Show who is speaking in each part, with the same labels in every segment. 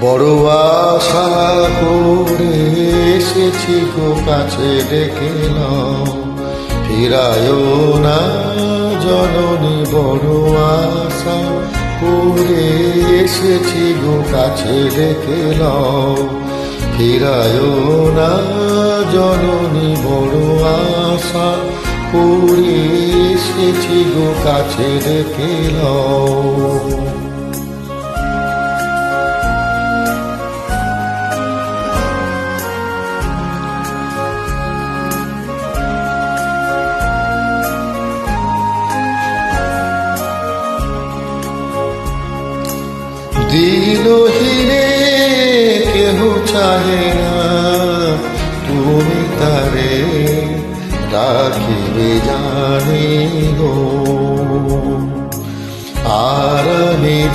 Speaker 1: বড় আশা করে এসেছি গো কাছে ডেকে নাও। ফিরায় না জননী, বড় আশা করে এসেছি গো কাছে ডেকে নাও। ফিরায় না জননী, বড় আশা করে এসেছি গো কাছে ডেকে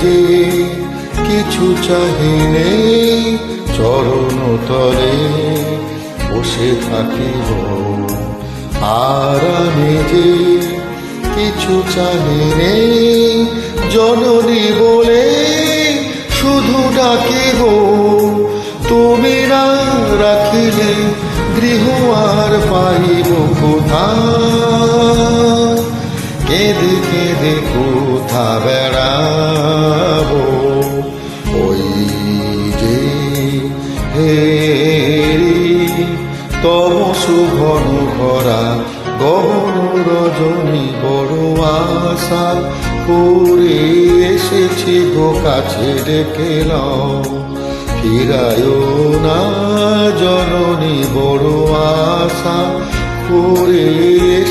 Speaker 1: যে কিছু চাহিনে চরণ তলে বসে থাকিব। আর যে কিছু চাহিনে জননী বলে শুধু ডাকিব। কেঁদে কেঁদে কোথা বেড়াবো? ওই যে হেরি তব সুঘন ভরা গহন রজনী বড় আশা করে এসেছি গো কাছে ডেকে নাও। ফিরায় না জননী বড় আশা করে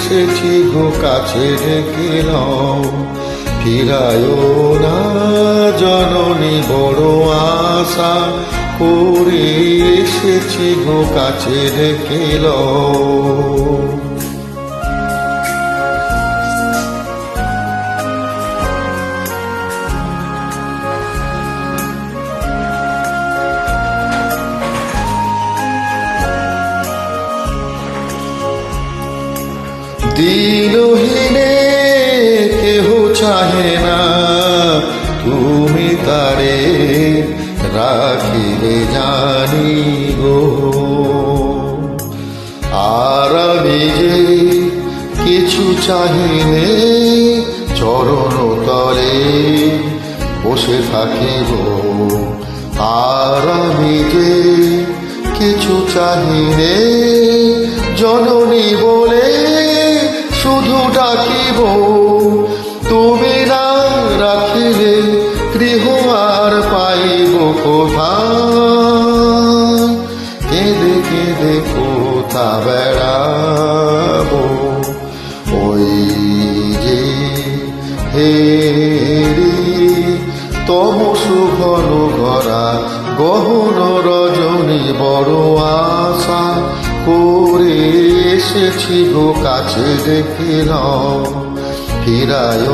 Speaker 1: এসেছি গো কাছে ডেকে নাও। ফিরায় না জননী, বড় আশা করে এসেছি গো কাছে ডেকে দিনহীনে কেহ চাহে না, তুমি তারে রাখিলে জানি গো। আর আমি যে কিছু চাহিনে চরণ তলে বসে থাকিব। আর আমি যে কিছু চাহিনে জননী বলে শুধু ডাকিব, তুমি না রাখিলে গৃহ আর পাইব কোথা কেঁদে কেঁদে কোথা বেড়াবো? ওই যে হেরি, তব সুঘন ঘরা, গহন রজনী বড় করে এসেছি গো কাছে দেখে নাও ফিরায়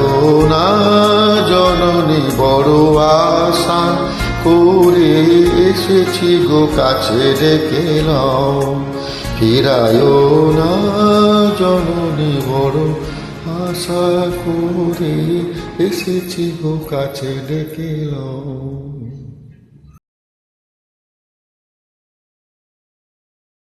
Speaker 1: না, জননী বড় আশা করে এসেছি গো কাছে নাও ফিরায় না, জননী বড় আশা করে এসেছি গো কাছে ডেকে নাও